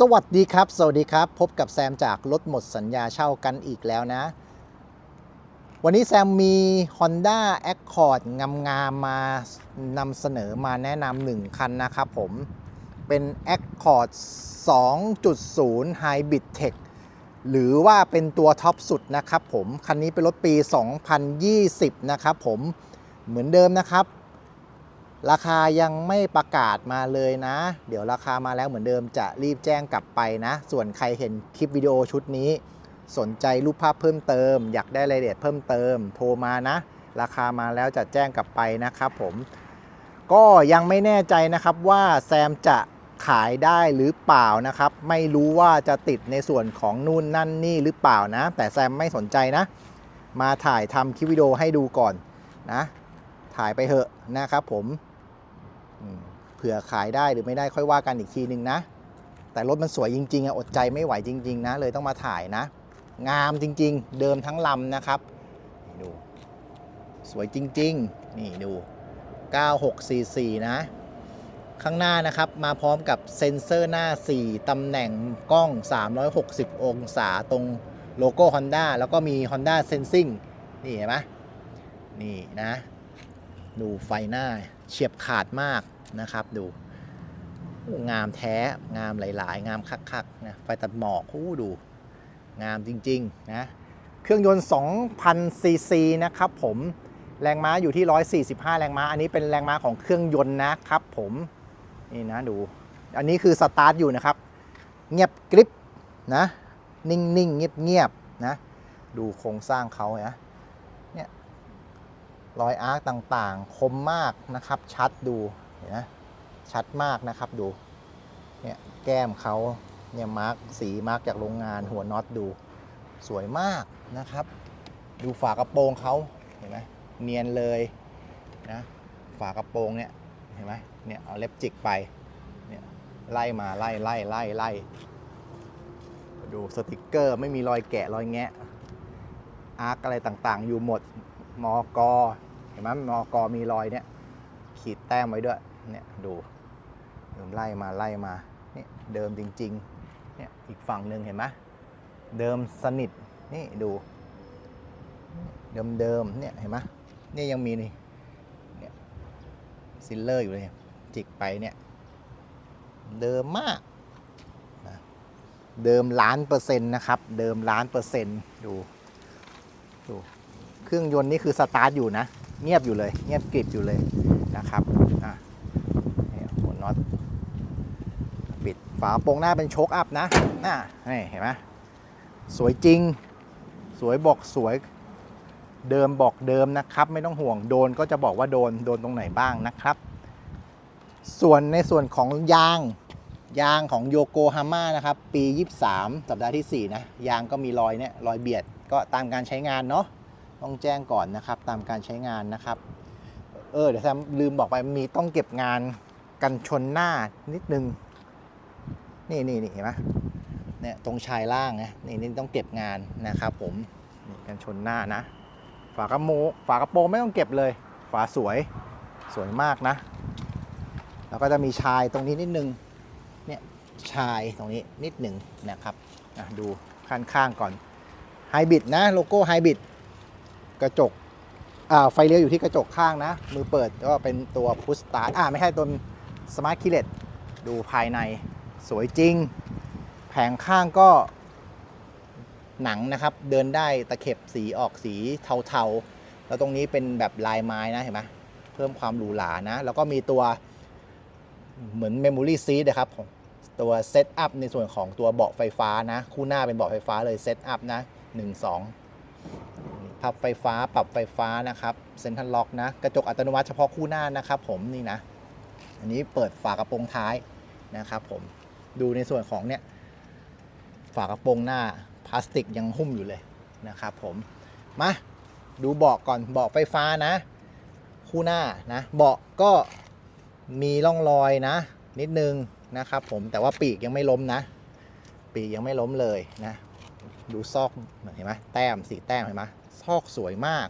สวัสดีครับ สวัสดีครับ พบกับแซมจากรถหมดสัญญาเช่ากันอีกแล้วนะ วันนี้แซมมี Honda Accord งามๆมานำเสนอมาแนะนำหนึ่งคันนะครับผม เป็น Accord 2.0 Hybrid Tech หรือว่าเป็นตัวท็อปสุดนะครับผม คันนี้เป็นรถปี 2020 นะครับผม เหมือนเดิมนะครับ ราคายังไม่ประกาศมาเลยนะ เดี๋ยวราคามาแล้วเหมือนเดิมจะรีบแจ้งกลับไปนะ ส่วนใครเห็นคลิปวิดีโอชุดนี้ สนใจรูปภาพเพิ่มเติม อยากได้รายละเอียดเพิ่มเติม โทรมานะ ราคามาแล้วจะแจ้งกลับไปนะครับผม ก็ยังไม่แน่ใจนะครับว่าแซมจะขายได้หรือเปล่านะครับ ไม่รู้ว่าจะติดในส่วนของนู่นนั่นนี่หรือเปล่านะ แต่แซมไม่สนใจนะ มาถ่ายทำคลิปวิดีโอให้ดูก่อนนะ ถ่ายไปเถอะนะครับผมอืม เผื่อขายได้หรือไม่ได้ค่อยว่ากันอีกทีหนึ่งนะ แต่รถมันสวยจริงๆอะอดใจไม่ไหวจริง ๆ นะ เลยต้องมาถ่ายนะ งามจริง ๆ เดิมทั้งลำนะครับนี่ดูสวยจริง ๆ นี่ดู 9644 นะ ข้างหน้านะครับ มาพร้อมกับเซ็นเซอร์หน้า 4 ตำแหน่งกล้อง 360 องศาตรงโลโก้ Honda แล้วก็มี Honda Sensing นี่เห็นไหมนี่นะ ดูไฟหน้าเฉียบขาดมาก นะครับดูงามแท้งามหลาย ๆ งามคักๆนะไฟตัดหมอกโอ้ดู งามจริง ๆ นะ เครื่องยนต์ 2,000 ซีซีนะครับผมแรงม้าอยู่ที่ 145 แรงม้า อันนี้เป็นแรงม้าของเครื่องยนต์นะครับผมนี่นะดู อันนี้คือสตาร์ทอยู่นะครับ เงียบกริบนะ นิ่งๆ เงียบๆนะ ดูโครงสร้างเขานะรอยอาร์คต่างๆ คมมากนะครับชัดดู นไหมชัดมากนะครับดูเนี่ยแก้มเขาเนี่ยมาร์กสีมาร์กจากโรงงานหัวน็อตดู สวยมากนะครับ ดูฝากระโปรงเขาเห็นไหมเนียนเลยนะฝากระโปรงเนี่ยเห็นไหมเนี่ยเอาเล็บจิกไปเนี่ยไล่มาไล่ไล่ไล่ไล่ดูสติกเกอร์ไม่มีรอยแกะรอยแงะอาร์คอะไรต่างๆ อยู่หมดมอกอเห็นไหมมอกอมีรอยเนี่ยขีดแต้มไว้ด้วย เนี่ยดูเดิมไล่มาไล่มาเนี่ยเดิมจริงๆเนี่ยอีกฝั่งหนึ่งเห็นไหมเดิมสนิทนี่ดูเดิมเดิมเนี่ยเห็นไหมเนี่ยยังมีนี่เนี่ยซิลเลอร์อยู่เลยจิกไปเนี่ยเดิมมากนะเดิมล้านเปอร์เซ็นต์นะครับ เดิมล้านเปอร์เซ็นต์ดูดูเครื่องยนต์นี่คือสตาร์ทอยู่นะ เงียบอยู่เลย เงียบกริบอยู่เลยนะครับอะนี่หัวน็อตปิด ฝาโปรงหน้าเป็นโชคอัพนะน่ะนี่เห็นไหมสวยจริง สวยบอกสวย เดิมบอกเดิมนะครับ ไม่ต้องห่วงโดนก็จะบอกว่าโดนโดนตรงไหนบ้างนะครับ ส่วนในส่วนของยางยางของโยโกฮาม่านะครับ ปี 23 สัปดาห์ที่ 4 นะ ยางก็มีรอยเนี่ยรอยเบียดก็ตามการใช้งานเนาะต้องแจ้งก่อนนะครับ ตามการใช้งานนะครับ เออ เดี๋ยวแซมลืมบอกไปมีต้องเก็บงานกันชนหน้านิดนึง นี่นี่นี่เห็นไหมเนี่ยตรงชายล่างนะนี่นี่ต้องเก็บงานนะครับผมนี่กันชนหน้านะ ฝากระโมฝากระโปรงไม่ต้องเก็บเลย ฝาสวยสวยมากนะ แล้วก็จะมีชายตรงนี้นิดนึงเนี่ยชายตรงนี้นิดหนึ่งนะครับอะดูข้างๆก่อนไฮบริดนะโลโก้ไฮบริดกระจกอ่าไฟเลี้ยวอยู่ที่กระจกข้างนะ มือเปิดก็เป็นตัวพุ s สตาร์ทอ่าไม่ใช่ตัวสมาร์ทคีเลตดูภายใน สวยจริง แผงข้างก็หนังนะครับ เดินได้ตะเข็บสีออกสีเทาๆ แล้วตรงนี้เป็นแบบลายไม้นะเห็นไหมเพิ่มความหรูหรานะ แล้วก็มีตัวเหมือน Memory Seat นะครับ ตัวเซตอัพในส่วนของตัวเบาะไฟฟ้านะ คู่หน้าเป็นเบาะไฟฟ้าเลยเซตอัพนะ1 2พับไฟฟ้าปรับไฟฟ้านะครับเซ็นทรัลล็อกนะ กระจกอัตโนมัติเฉพาะคู่หน้านะครับผมนี่นะ อันนี้เปิดฝากระโปรงท้ายนะครับผม ดูในส่วนของเนี่ยฝากระโปรงหน้าพลาสติกยังหุ้มอยู่เลยนะครับผมมาดูเบาะก่อนเบาะไฟฟ้านะ คู่หน้านะเบาะก็มีร่องรอยนะ นิดนึงนะครับผมแต่ว่าปีกยังไม่ล้มนะ ปีกยังไม่ล้มเลยนะ ดูซอกเห็นไหมแต้มสีแต้มเห็นไหมซอกสวยมาก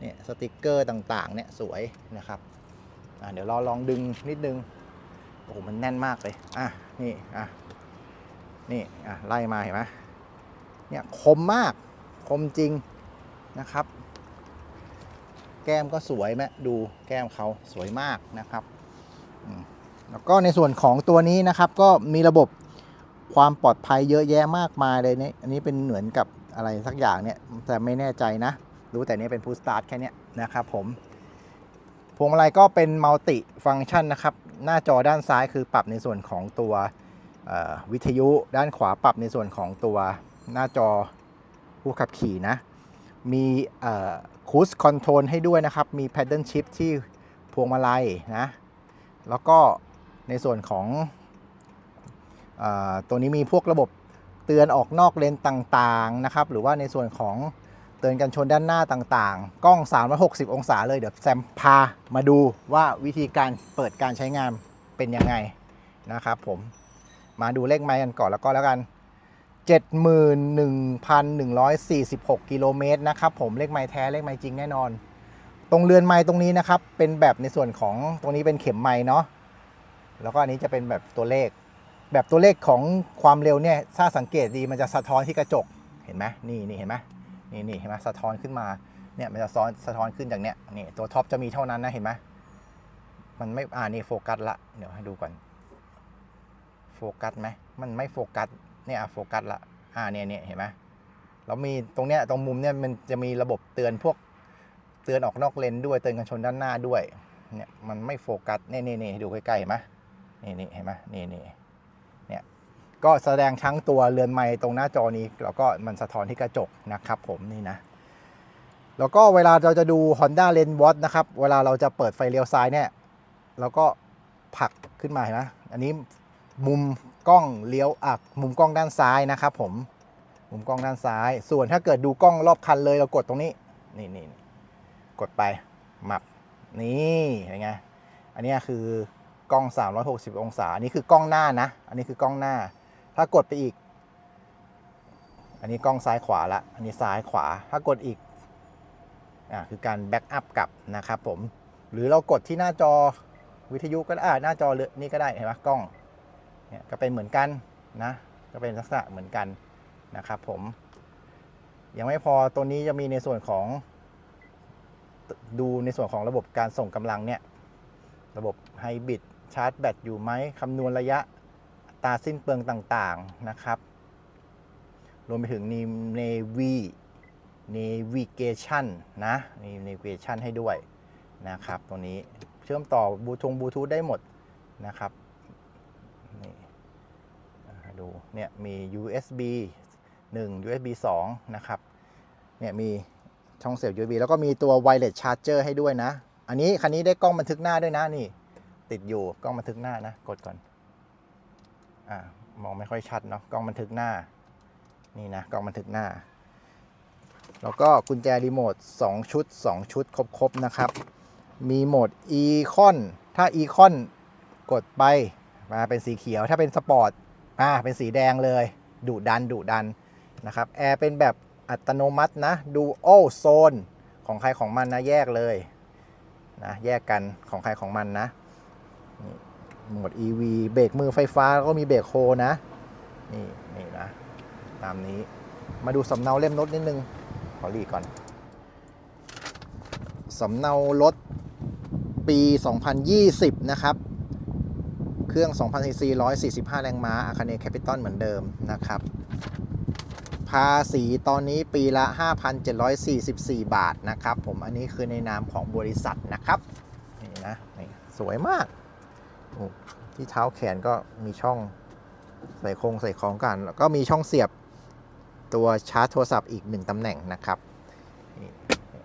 เนี่ยสติกเกอร์ต่างๆเนี่ยสวยนะครับเดี๋ยวเราลองดึงนิดนึง โอ้โหมันแน่นมากเลย อะ นี่ อะ นี่ อะ ไล่มาเห็นไหมเนี่ย คมมาก คมจริงนะครับ แก้มก็สวยแม่ดูแก้มเขาสวยมากนะครับ แล้วก็ในส่วนของตัวนี้นะครับ ก็มีระบบความปลอดภัยเยอะแยะมากมายเลยเนี่ย อันนี้เป็นเหมือนกับอะไรสักอย่างเนี่ย แต่ไม่แน่ใจนะ รู้แต่นี่เป็นพูสตาร์ทแค่นี้นะครับผม พวงมาลัยก็เป็นมัลติฟัง c t ชันนะครับ หน้าจอด้านซ้ายคือปรับในส่วนของตัววิทยุด้านขวาปรับในส่วนของตัวหน้าจอผู้ขับขี่นะ มีคูสคอนโทรลให้ด้วยนะครับ มี Paddle Shift ที่พวงมาลัยนะ แล้วก็ในส่วนของอตัวนี้มีพวกระบบเตือนออกนอกเลนต่างๆนะครับ หรือว่าในส่วนของ ตือนกันชนด้านหน้าต่างๆ กล้อง 360 องศาเลยเดี๋ยวแซมพามาดูว่าวิธีการเปิดการใช้งานเป็นยังไงนะครับผมมาดูเลขไมล์กันก่อนแล้วก็แล้วกัน 71,146 กิโลเมตรนะครับผมเลขไมล์แท้เลขไมล์จริงแน่นอน ตรงเรือนไมล์ตรงนี้นะครับ เป็นแบบในส่วนของตรงนี้เป็นเข็มไมล์เนาะแล้วก็อันนี้จะเป็นแบบตัวเลข แบบตัวเลขของความเร็วเนี่ยถ้าสังเกตดีมันจะสะท้อนที่กระจกเห็นไหมนี่นี่เห็นไหม นี่นี่เห็นไหมสะท้อนขึ้นมาเนี่ยมันจะซ้อนสะท้อนขึ้นจากเนี้ยนี่ตัวท็อปจะมีเท่านั้นนะเห็นไหมมันไม่อ่านี่โฟกัสละเดี๋ยวให้ดูก่อนโฟกัสไหมมันไม่โฟกัสเนี่ยอะโฟกัสละอ่าเนี่ยเนี่ยเห็นไหมแล้วมีตรงเนี้ยตรงมุมเนี่ยมันจะมีระบบเตือนพวกเตือนออกนอกเลนด้วยเตือนกันชนด้านหน้าด้วยเนี่ยมันไม่โฟกัสเนี่ยนี่นี่ให้ดูใกล้ๆเห็นไหมนี่นี่เห็นไหมนี่นี่ ก็แสดงทั้งตัวเรือนไม้ตรงหน้าจอนี้ แล้วก็มันสะท้อนที่กระจกนะครับผมนี่นะ แล้วก็เวลาเราจะดู Honda Lens Watch นะครับ เวลาเราจะเปิดไฟเลี้ยวซ้ายเนี่ยเราก็ผลักขึ้นมาเห็นไหมอันนี้มุมกล้องเลี้ยวอะมุมกล้องด้านซ้ายนะครับผมมุมกล้องด้านซ้าย ส่วนถ้าเกิดดูกล้องรอบคันเลยเรากดตรงนี้นี่นี่กดไปมับนี่เห็นไงอันนี้คือกล้อง 360 องศาอันนี้คือกล้องหน้านะ อันนี้คือกล้องหน้า ถ้ากดไปอีก อันนี้กล้องซ้ายขวาละ อันนี้ซ้ายขวา ถ้ากดอีก อ่า คือการแบ็กอัพกลับนะครับผม หรือเรากดที่หน้าจอวิทยุก็ได้หน้าจอเรือนี่ก็ได้เห็นไหมกล้อง เนี่ยก็เป็นเหมือนกันนะ ก็เป็นลักษณะเหมือนกันนะครับผม ยังไม่พอตัวนี้จะมีในส่วนของ ดูในส่วนของระบบการส่งกำลังเนี่ย ระบบไฮบริดชาร์จแบตอยู่ไหมคำนวณระยะ ตราสิ้นเปลืองต่างๆนะครับ รวมไปถึง Navy Navigation นนะมี Navigation ให้ด้วยนะครับตรงนี้เชื่อมต่อบูทงบูทูธได้หมดนะครับนี่ดูเนี่ยมี USB 1 USB 2 นะครับเนี่ยมีช่องเสียบ USB แล้วก็มีตัว wireless charger ให้ด้วยนะ อันนี้คันนี้ได้กล้องบันทึกหน้าด้วยนะนี่ ติดอยู่กล้องบันทึกหน้านะ กดก่อน อ่ามองไม่ค่อยชัดเนาะกล้องบันทึกหน้า นี่นะกล้องบันทึกหน้า แล้วก็กุญแจรีโมท2ชุด 2 ชุดครบๆนะครับ มีโหมด Econ ถ้า Econ กดไปมาเป็นสีเขียวถ้าเป็นสปอร์ตอ่าเป็นสีแดงเลยดุดันดุดันนะครับแอร์เป็นแบบอัตโนมัตินะดูโอโซนของใครของมันนะแยกเลยนะแยกกันของใครของมันนะ โหมด EV เบรกมือไฟฟ้าแล้วก็มีเบรกโฮนะ นี่นี่นะ ตามนี้มาดูสำเนาเล่มรถนิดนึง ขอรีก่อน สำเนารถปี 2020 นะครับ เครื่อง 2,000ซีซี145 แรงม้าอาคาเนแคปิตอลเหมือนเดิมนะครับ ภาษีตอนนี้ปีละ 5,744 บาทนะครับ ผมอันนี้คือในนามของบริษัทนะครับ นี่นะนี่สวยมาก ที่เท้าแขนก็มีช่องใส่โครงใส่ของกัน แล้วก็มีช่องเสียบตัวชาร์จโทรศัพท์อีกหนึ่งตำแหน่งนะครับ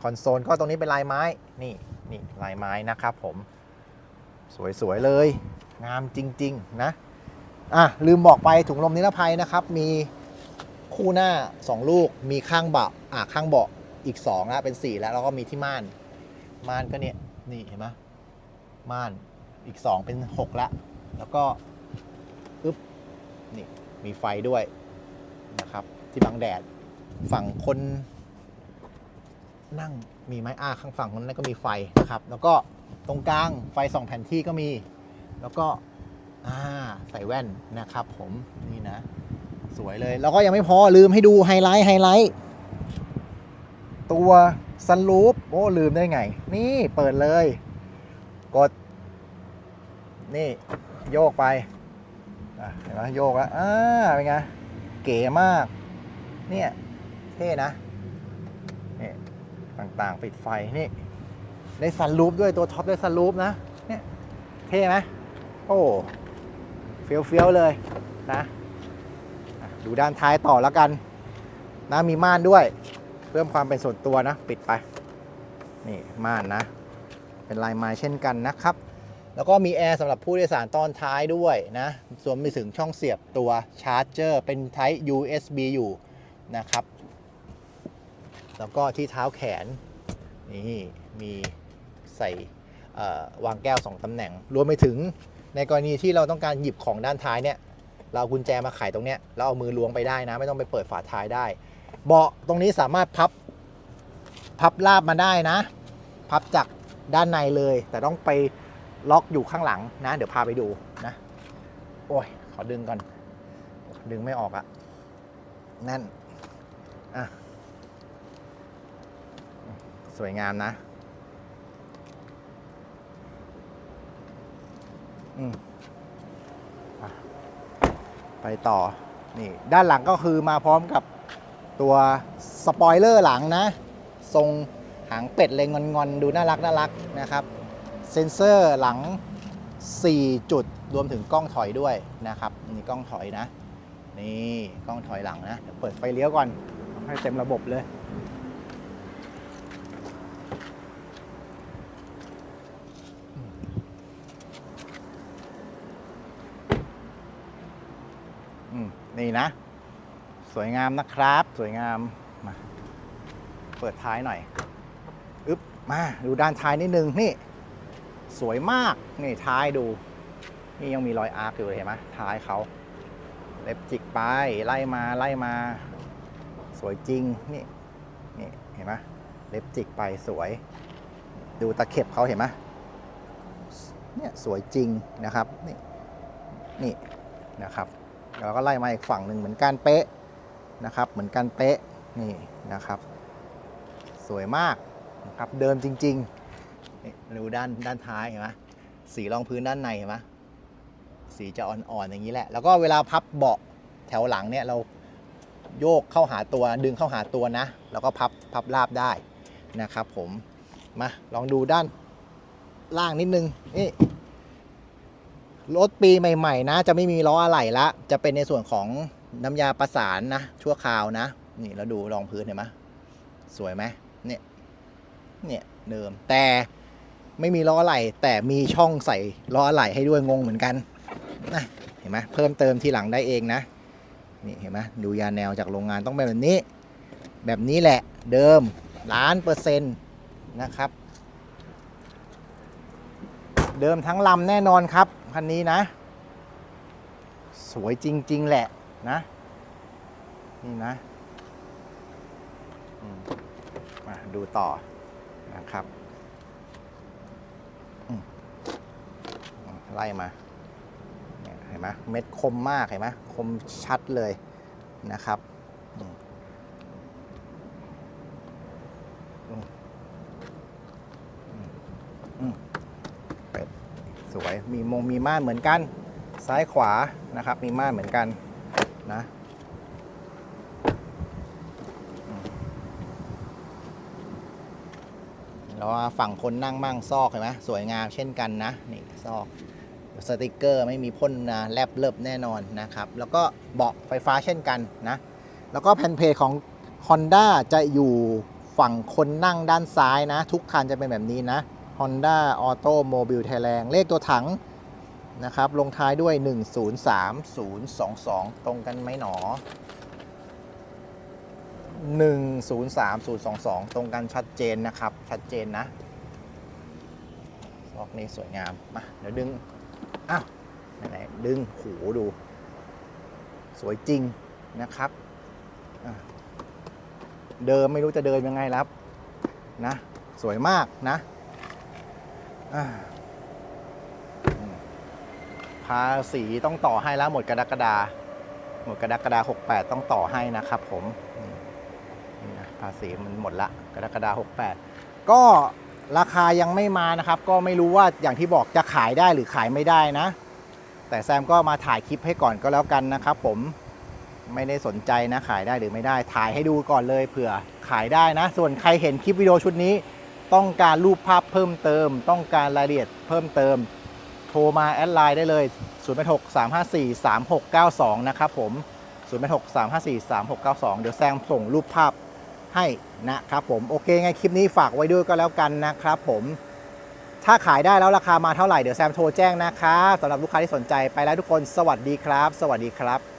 คอนโซลก็ตรงนี้เป็นลายไม้ นี่นี่ลายไม้นะครับผม สวย ๆ เลย งามจริง ๆ นะ อะ ลืมบอกไปถุงลมนิรภัยนะครับ มีคู่หน้า 2 ลูก มีข้างเบาะอะ ข้างเบาะอีก2แล้วเป็น 4 แล้ว แล้วก็มีที่ม่าน ม่านก็เนี่ย นี่เห็นไหมม่าน อีก 2 เป็น6แล้วแล้วก็อึ๊บนี่มีไฟด้วยนะครับ ที่บังแดดฝั่งคน นั่งมีไหมอ่าข้างฝั่งคนนั้นก็มีไฟนะครับ แล้วก็ตรงกลางไฟสองแผ่นที่ก็มี แล้วก็อ่าใส่แว่นนะครับ ผมนี่นะ สวยเลย แล้วก็ยังไม่พอลืมให้ดูไฮไลท์ไฮไลท์ตัวซันรูปโอ้ลืมได้ไง นี่เปิดเลย กด นี่โยกไปเห็นไหมโยกแล้วอ่าเป็นไง เก๋มาก เนี่ยเท่นะนี่ต่างๆ ปิดไฟนี่ได้ซันรูปด้วยตัวท็อปได้ซันรูปนะเนี่ยเท่ไหมโอ้เฟี้ยวเฟี้ยวๆเลยนะอะดูด้านท้ายต่อแล้วกันนะมีม่านด้วย เพิ่มความเป็นส่วนตัวนะ ปิดไป นี่ม่านนะ เป็นลายไม้เช่นกันนะครับ แล้วก็มีแอร์สำหรับผู้โดยสารตอนท้ายด้วยนะรวมไปถึงช่องเสียบตัวชาร์จเจอร์เป็น Type USB อยู่นะครับ แล้วก็ที่เท้าแขน นี่มีใส่วางแก้ว 2ตำแหน่ง รวมไปถึงในกรณีที่เราต้องการหยิบของด้านท้ายเนี่ย เรากุญแจมาไขตรงเนี้ยแล้วเอามือล้วงไปได้นะ ไม่ต้องไปเปิดฝาท้ายได้ เบาะตรงนี้สามารถพับพับราบมาได้นะ พับจากด้านในเลย แต่ต้องไป ล็อกอยู่ข้างหลังนะ เดี๋ยวพาไปดูนะ โอ้ย ขอดึงก่อน ดึงไม่ออกอะแน่น อะ สวยงามนะ อืมอไปต่อ นี่ ด้านหลังก็คือมาพร้อมกับตัวสปอยเลอร์หลังนะ ทรงหางเป็ดเลยงอนๆ ดูน่ารักน่ารักนะครับ เซนเซอร์หลัง 4 จุดรวมถึงกล้องถอยด้วยนะครับนี่กล้องถอยนะ นี่กล้องถอยหลังนะเดี๋ยวเปิดไฟเลี้ยวก่อน ให้เต็มระบบเลย นี่นะ สวยงามนะครับ สวยงามมาเปิดท้ายหน่อย อึ๊บ มา ดูด้านท้ายนิดนึง นี่ สวยมาก นี่ท้ายดู นี่ยังมีรอยอาร์คอยู่เลยเห็นไหมท้ายเขาเล็บจิกไปไล่มาไล่มา สวยจริง นี่นี่เห็นไหมเล็บจิกไปสวย ดูตะเข็บเขาเห็นไหมเนี่ยสวยจริงนะครับนี่นี่นะครับแล้วก็ไล่มาอีกฝั่งหนึ่งเหมือนกันเป๊ะนะครับ เหมือนกันเป๊ะนี่นะครับ สวยมากนะครับเดิมจริง ๆ ดูด้านด้านท้ายเห็นไหมสีรองพื้นด้านในเห็นไหมสีจะอ่อนๆอย่างนี้แหละ แล้วก็เวลาพับเบาะแถวหลังเนี่ยเราโยกเข้าหาตัวดึงเข้าหาตัวนะ แล้วก็พับพับราบได้นะครับผมมาลองดูด้านล่างนิดนึงนี่รถปีใหม่ ๆ นะ จะไม่มีล้ออะไหล่ละ จะเป็นในส่วนของน้ำยาประสานนะ ชั่วคราวนะ นี่เราดูรองพื้นเห็นไหมสวยไหมเนี่ยเนี่ยเดิมแต่ ไม่มีล้ออะไหล่แต่มีช่องใส่ล้ออะไหล่ให้ด้วยงงเหมือนกันนะเห็นไหมเพิ่มเติมทีหลังได้เองนะนี่เห็นไหมดูยาแนวจากโรงงานต้องเป็นแบบนี้ แบบนี้แหละเดิมล้านเปอร์เซ็นต์นะครับ เดิมทั้งลำแน่นอนครับคันนี้นะ สวยจริง ๆ แหละนะนี่นะมาดูต่อนะครับอืม ไล่มาเห็นไหมเม็ดคมมากเห็นไหมคมชัดเลยนะครับเป็ดสวยมีมงมีม่านเหมือนกัน ซ้ายขวานะครับ มีม่านเหมือนกันนะแล้วฝั่งคนนั่งมั่งซอกเห็นไหมสวยงามเช่นกันนะ นี่ซอก สติกเกอร์ไม่มีพ่นนะแลบเลิบแน่นอนนะครับ แล้วก็เบาะไฟฟ้าเช่นกันนะ แล้วก็แผ่นเพจของ Honda จะอยู่ฝั่งคนนั่งด้านซ้ายนะ ทุกคันจะเป็นแบบนี้นะ Honda Automobile Thailand เลขตัวถังนะครับ ลงท้ายด้วย 103022 ตรงกันไหมหนอ 103022 ตรงกันชัดเจนนะครับ ชัดเจนนะซอกนี้สวยงามมาเดี๋ยวดึง อ้าวไหนๆดึงโหดู สวยจริงนะครับ เดิมไม่รู้จะเดินยังไงครับนะ สวยมากนะภาษีต้องต่อให้แล้วหมดกรกฎาหมดกรกฎาคม68 ต้องต่อให้นะครับผม นี่นะภาษีมันหมดละกรกฎาคม68 ก็ ราคายังไม่มานะครับ ก็ไม่รู้ว่าอย่างที่บอกจะขายได้หรือขายไม่ได้นะ แต่แซมก็มาถ่ายคลิปให้ก่อนก็แล้วกันนะครับผมไม่ได้สนใจนะขายได้หรือไม่ได้ถ่ายให้ดูก่อนเลยเผื่อขายได้นะ ส่วนใครเห็นคลิปวิดีโอชุดนี้ ต้องการรูปภาพเพิ่มเติม ต้องการรายละเอียดเพิ่มเติม โทรมาแอดไลน์ได้เลย 0 6 3 5 4 3 6 9 2 นะครับผม 0 6 3 5 4 3 6 9 2 เดี๋ยวแซงส่งรูปภาพ ให้นะครับผมโอเคไงคลิปนี้ฝากไว้ด้วยก็แล้วกันนะครับผมถ้าขายได้แล้วราคามาเท่าไหร่เดี๋ยวแซมโทรแจ้งนะครับสำหรับลูกค้าที่สนใจไปแล้วทุกคนสวัสดีครับ สวัสดีครับ